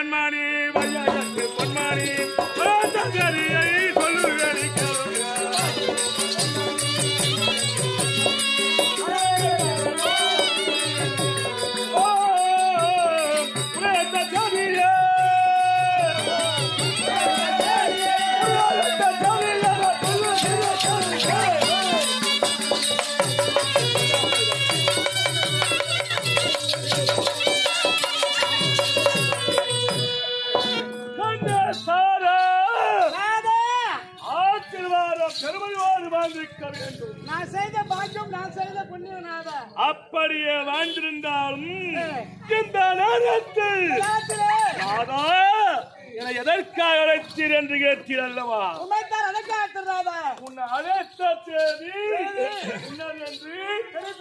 கண்மானி கண்மாணி வையாயத்து பாக்கியம் நான் செய்த புண்ணியம் நாதா அப்படியே வாழ்ந்திருந்தாலும் இந்த நேரத்தில் ராதா என எதற்காக அழைத்தீர் என்று கேட்டீர் அல்லவா? உமைத்தார் அடக்காத்து ராதா. உன்னை அழைத்த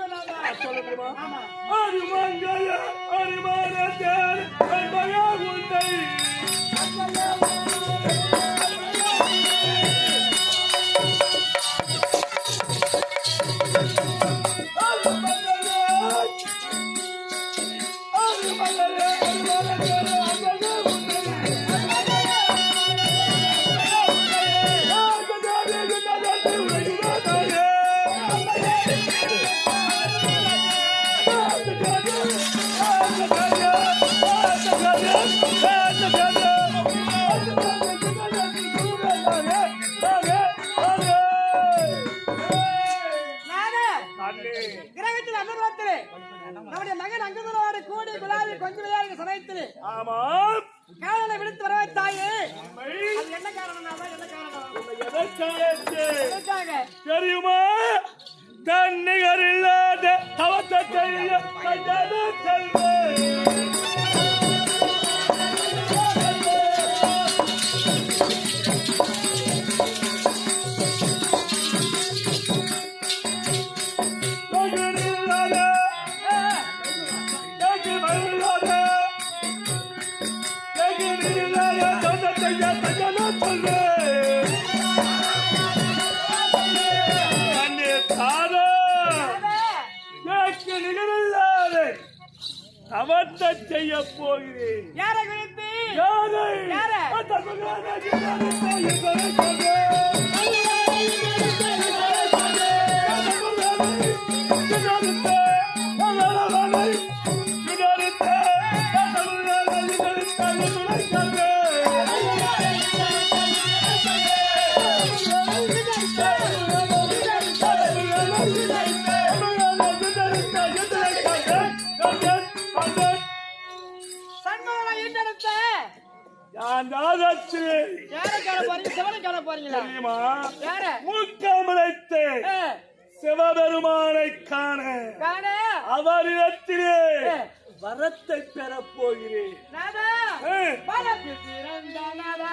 நாதா சொல்லுமா? ஆமா. அறிமங்கல அறிமானத்தேன் என்பதே உன்னை தவத்தை செய்ய போகிறேன் யாரை குறித்து யாரை யாரை? அந்த நான் ராஜாச்சி யாரை காண போறீங்க? சிவனை காண போறீங்களா? தெரியுமா? யார? மூக்கமலைத்து சிவபெருமானை காண. காண. அவரிடத்திலே. வரத்தை பெறப் போகிறேன். நாதா. நாதா.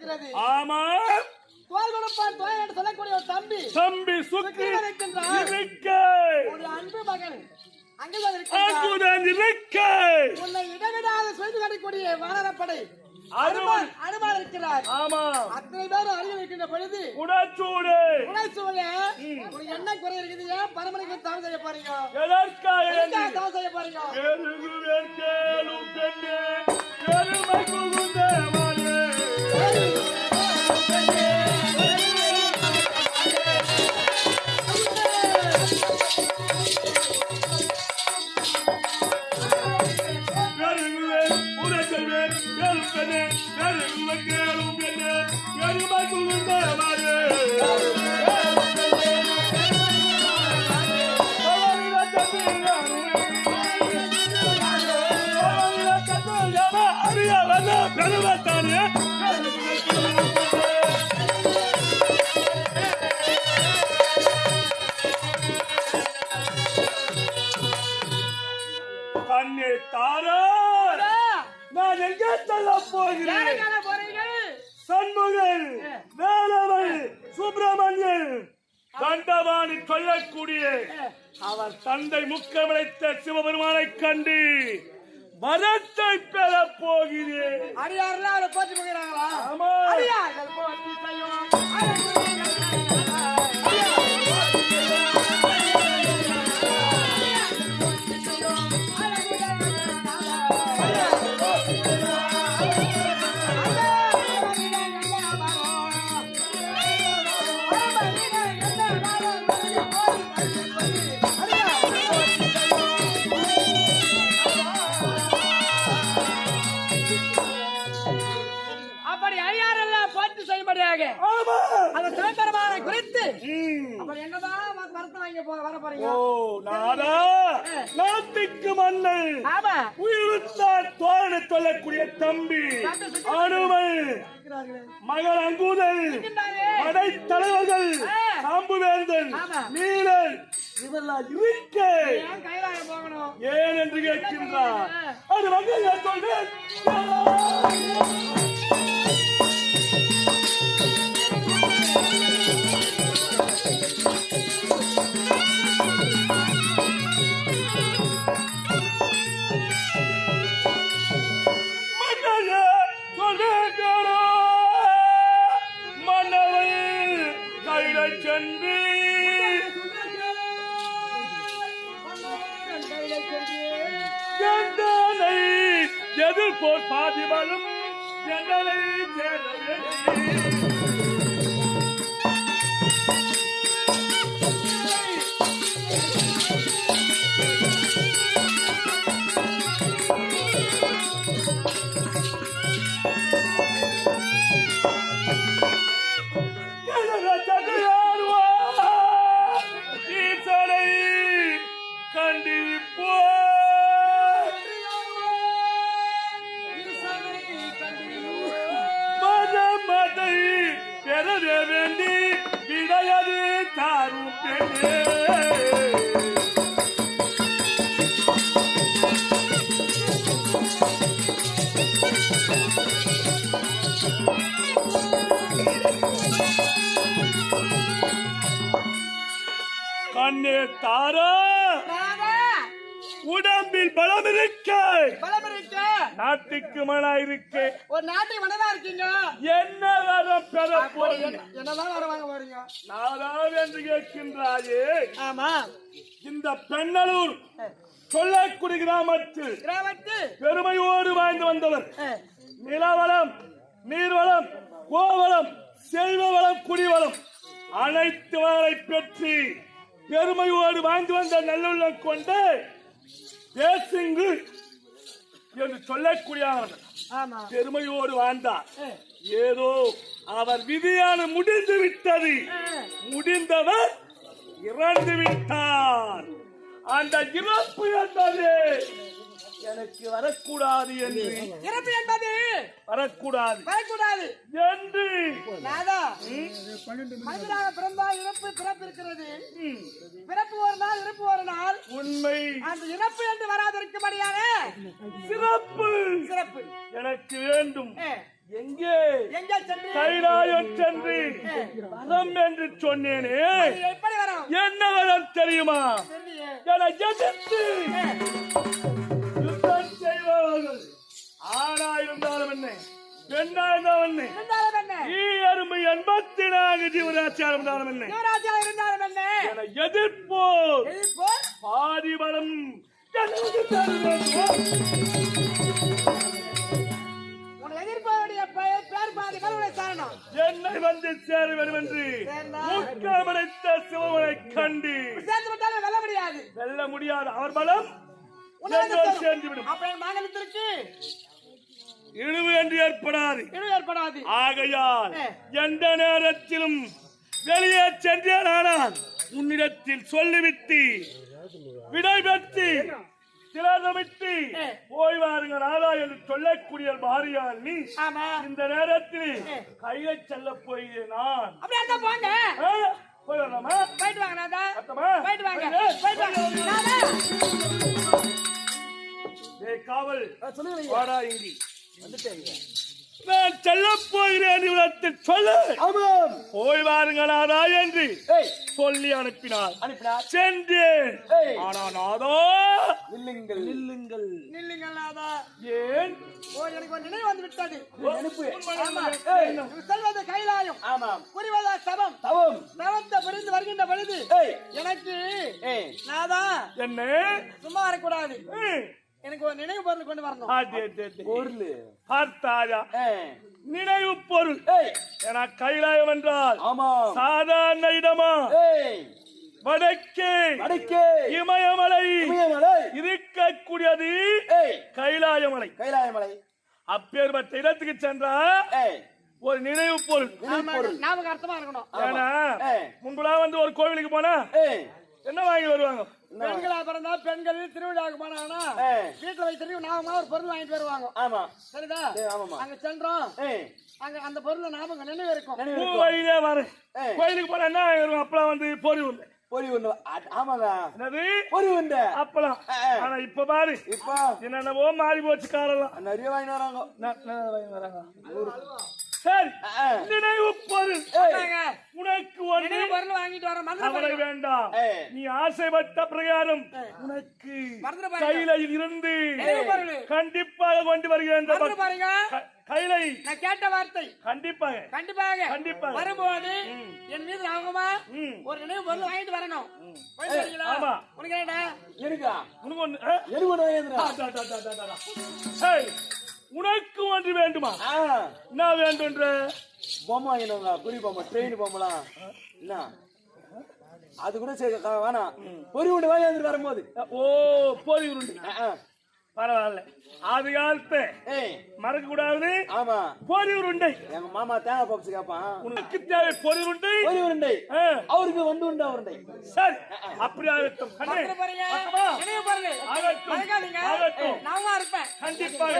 இருக்கிறது. ஆமா தோல் கொடுப்பான் தோல் என்று சொல்லக்கூடிய ஒரு தம்பி. தம்பி இருக்கின்றார். இருக்க. ஒரு அன்பு மகன் அங்குதான் இருக்க. உன்னை இடவிடாத சுயந்து காட்டக்கூடிய வானரப்படை. அனுமான் அனுமான் இருக்கிறார். ஆமா அத்தனை பேரும் அருகில் இருக்கின்ற பொழுது குடச்சூடு உணர்ச்சூழல உனக்கு என்ன குறை இருக்குது? ஏன் பரமனைக்கு செய்ய போறீங்க? எதற்காக செய்ய போறீங்க? தண்டவாணி கொல்லக்கூடிய அவர் தந்தை முக்கமிழைத்த சிவபெருமானை கண்டு வரத்தை பெற போகிறேன். அடியாரெல்லாம் அவரை போற்றி போகிறாங்களா? ஆமா. மன்னன். உயிர்த்தார் தோழனை சொல்லக்கூடிய தம்பி இருக்கிறார்களே. மகள் அங்குதல். படை தலைவர்கள். சாம்புவேந்தன். நீலன் இவெல்லாம் இருக்க. ஏன் என்று கேட்கின்றார். அது நான் சொல்றேன் 感到了一片狼 கண்ணே தாரா! உடம்பில் பலம் இருக்க! பலம் இருக்க! நாட்டுக்கு மழை இருக்கு! ஒரு நாட்டுக்கு மனதா இருக்கீங்க? என்ன வரம் பெற போறீங்க? என்ன- என்னதான் வர வாங்க போறீங்க? நாராவது என்று கேட்கின்றாயே! ஆமா. இந்த பெண்ணலூர் சொல்லக்குடி கிராமத்தில் கிராமத்து. பெருமையோடு வாழ்ந்து வந்தவர் நிலவளம் நீர்வளம் கோவளம் செல்வ வளம் குடிவளம் அனைத்து வளங்களை பெற்று பெருமையோடு வாழ்ந்து வந்த நல்லுள்ளம் கொண்டு பேசுங்கு என்று சொல்லக்கூடியவர். ஆமா. பெருமையோடு வாழ்ந்தார். ஏதோ அவர் விதியான முடிந்து விட்டது. முடிந்தவர் இறந்து விட்டார். அந்த இறப்பு என்பது எனக்கு வரக்கூடாது என்று. இறப்பு என்பது வரக்கூடாது. வரக்கூடாது. என்று. நாதா மனிதனாக பிறந்தால் இறப்பு பிறப்பு இருக்கிறது. பிறப்பு ஒரு நாள் இறப்பு ஒரு நாள். உண்மை. அந்த இறப்பு என்று வராதிருக்கும்படியாக சிறப்பு. சிறப்பு. எனக்கு வேண்டும். எங்கே? எங்கே சென்று? கைலாயம் சென்று. வரம் என்று சொன்னேனே. இது எப்படி வரும்? என்ன வரம் தெரியுமா. என எதிர்த்து. இருந்தாலும் ஈ அருமை எண்பத்தி நான்கு ஜீவராட்சியா இருந்தாலும் என்ன? என எதிர்ப்போர். எதிர்ப்போர். பாதி பலம். எனக்கு தர வேண்டும். உன் எதிர்ப்பவருடைய பெயர் பேர் பாதி கருவிலை சாரணம். என்னை வந்து சேர வேண்டும் என்று? முக்கமடைத்த சிவமனை கண்டு. வெல்ல முடியாது. வெல்ல முடியாது. அவர் பலம். உன்னை என்னோடு சேர்ந்து விடும். அப்ப என் மாங்கலத்திற்கு இழிவு என்று ஏற்படாது. ஏற்படாது. ஆகையால். எந்த நேரத்திலும் வெளியே சென்றேனானால் உன்னிடத்தில் சொல்லிவிட்டு விடை பெற்று திலதமிட்டு ஏ. போய் வாருங்க ராதா என்று சொல்லக்கூடிய பாரியால் நீ இந்த நேரத்தில். கையை செல்ல போகிறேன் நான்? போய் வரலாமா போயிட்டு வாங்க அத்தமா? போயிட்டு வாங்க. போயிடு. போயிட்டு வாங்க. காவல். சொல்லுங்க வாடா இங்கி. நான் செல்ல போகிறேன் இவரத்தில் சொல்லு. ஆமாம். போய் வாருங்களாதா என்று ஏய். சொல்லி அனுப்பினார். அனுப்பினார். சென்றேன். ஆனா நாதா நில்லுங்கள். நில்லுங்கள். நில்லுங்க நாதா ஏன்? ஓ எனக்கு ஒரு நினைவு வந்து விட்டது செல்வது கைலாயம். ஆமாம். புரிவதா சபம் தவம் தவத்தை புரிந்து வருகின்ற பொழுது ஏய். எனக்கு நாதா என்ன? சும்மா வரக்கூடாது. எனக்கு ஒரு நினைவு பொருள் கொண்டு வரணும். பொருள்? பார்த்தாயா? நினைவு பொருள். ஏய் என கைலாயம் என்றால் ஆமாம் சாதாரண இடமா? ஏய் வடக்கே வடக்கே இமயமலை. இமயமலை. இருக்கக்கூடியது ஏய் கைலாயமலை. கைலாயமலை. அப்பேற்பட்ட இடத்துக்கு சென்றா ஒரு நினைவு பொருள். ஆமா, ஞாபகம் அர்த்தமா இருக்கணும். ஏன்னா ஏய். முன்புலா வந்து ஒரு கோவிலுக்கு போனா ஏய் என்ன வாங்கி வருவாங்க? பெண்களா பிறந்தா பெண்கள் திருவிழாவுக்கு போனாங்கன்னா வீட்டுல வைத்திருக்க ஞாபகமா ஒரு பொருள் வாங்கிட்டு வருவாங்க. ஆமா. சரிதா. அங்க சென்றோம். அங்க அந்த பொருள் ஞாபகம் நினைவு இருக்கும். வரேன் ஏய். கோயிலுக்கு போனா என்ன வாங்கி வருவோம்? அப்பலாம் வந்து பொறி உருண்டை. பொறி அ- ஆமாங்க. என்னது? பொறி உண்டை ஏய். ஆனா இப்ப பாரு. இப்போ? என்னென்னவோ மாறி போச்சு காரெல்லாம் நிறைய வாங்கிட்டு வராங்க. ந- ந- வாங்கி வராங்க. சரி. நினைவு பொருள். உனக்கு ஒன்று நினைவு பொருள் வாங்கிட்டு வர மந்திர வேண்டாம். நீ ஆசைப்பட்ட பிரகாரம் உனக்கு. கையில இருந்து. கண்டிப்பாக கொண்டு பக்- பாருங்க கைலை நான் கேட்ட வார்த்தை கண்டிப்பாக கண்டிப்பாக கண்டிப்பாக. வரும்போது என் மீது ஞாபகமா ம். ஒரு நினைவு பொருள் வாங்கிட்டு வரணும்? ஆமா. உனக்கு என்னடா இருக்கா உனக்கு ஒண்ணு ஆ? எனக்கு ஒண்ணு உனக்கு ஒன்று வேண்டுமா? என்ன வேண்டுன்ற பொம்மை வாங்கினவங்க குறி பொம்மை ட்ரெயின் பொம்மைலாம். என்ன? அது கூட சரி வேணாம். பொறி உண்டு வாங்கி வந்துட்டு வரும்போது. ஓ பொறி உருண்டு. பரவாயில்ல. ஆதி காலத்து ஏய். மறக்க கூடாது ஆமா. பொறி உருண்டை. எங்க மாமா தேங்காய் பப்ஸ் கேட்பான் உனக்கு தேவை பொறி உருண்டை. பொறி உருண்டை. அவருக்கு வண்டு உண்டா உருண்டை. சரி. அப்படி ஆகட்டும். ஆகட்டும். நான் இருப்பேன். கண்டிப்பாக